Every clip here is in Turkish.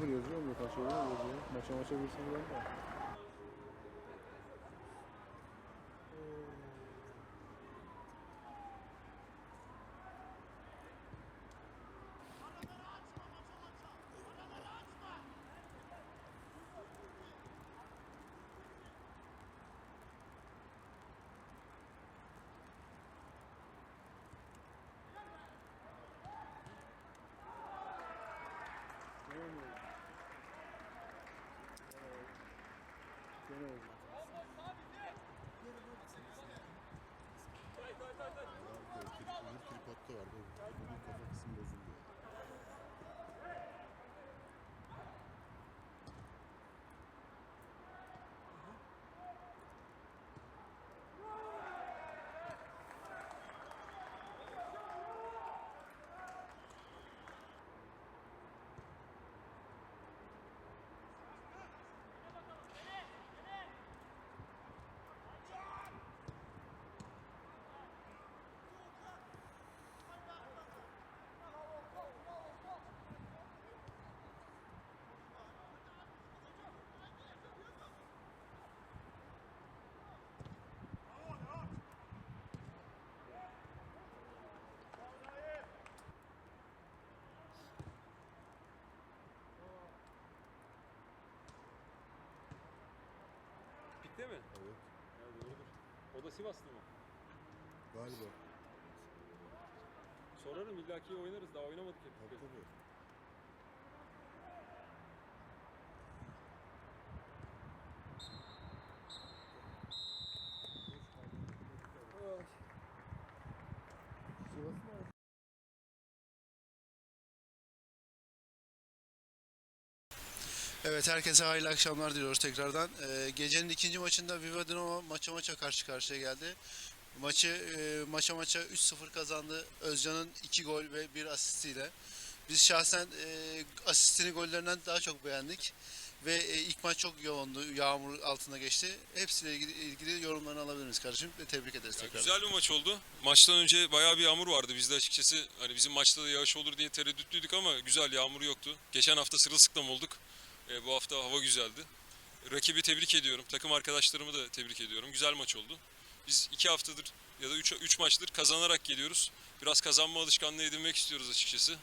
yazıyor mu? Kaç yazıyor. Maça maça 1-0 önde. Bitti mi? Evet. Ya doğrudur. O da Sivaslı mı? Galiba. Sorarım illaki oynarız daha oynamadık hep. Tabii tabii. Evet herkese hayırlı akşamlar diliyoruz tekrardan. Ee, gecenin ikinci maçında Viva Dinamo maça maça karşı karşıya geldi. Maçı e, maça maça 3-0 kazandı. Özcan'ın 2 gol ve 1 asistiyle. Biz şahsen e, asistini gollerinden daha çok beğendik. Ve e, ilk maç çok yoğundu, yağmur altında geçti. Hepsiyle ilgili, ilgili yorumlarını alabilir miyiz kardeşim? Ve tebrik ederiz tekrar. güzel bir maç oldu. Maçtan önce bayağı bir yağmur vardı bizde açıkçası. Hani bizim maçta da yağış olur diye tereddütlüydük ama güzel yağmur yoktu. Geçen hafta sırılsıklam olduk. E, bu hafta hava güzeldi. Rakibi tebrik ediyorum. Takım arkadaşlarımı da tebrik ediyorum. Güzel maç oldu. Biz iki haftadır ya da üç, üç maçtır kazanarak geliyoruz. Biraz kazanma alışkanlığı edinmek istiyoruz açıkçası.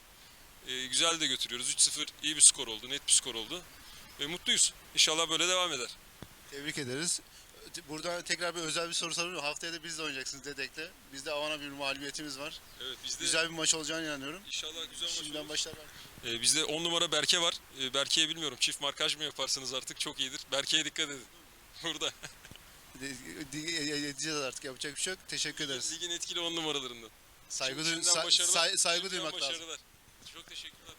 E, güzel de götürüyoruz. 3-0 iyi bir skor oldu. Net bir skor oldu. Ve mutluyuz. İnşallah böyle devam eder. Tebrik ederiz. Burada tekrar bir özel bir soru soruyorum. Haftaya da biz de oynayacaksınız Dedek'te. Bizde Avana bir mağlubiyetimiz var. Evet biz de Güzel bir maç olacağını inanıyorum. inşallah güzel maç olur. Şimdiden başlar. Ee, bizde 10 numara Berke var. Ee, Berke'ye bilmiyorum çift markaj mı yaparsınız artık çok iyidir. Berke'ye dikkat edin. Burada. Edeceğiz artık yapacak bir şey yok. Teşekkür ederiz. Ligin etkili 10 numaralarından. Saygı, duy- sa- say- saygı duymak lazım. başarılar. Çok teşekkürler.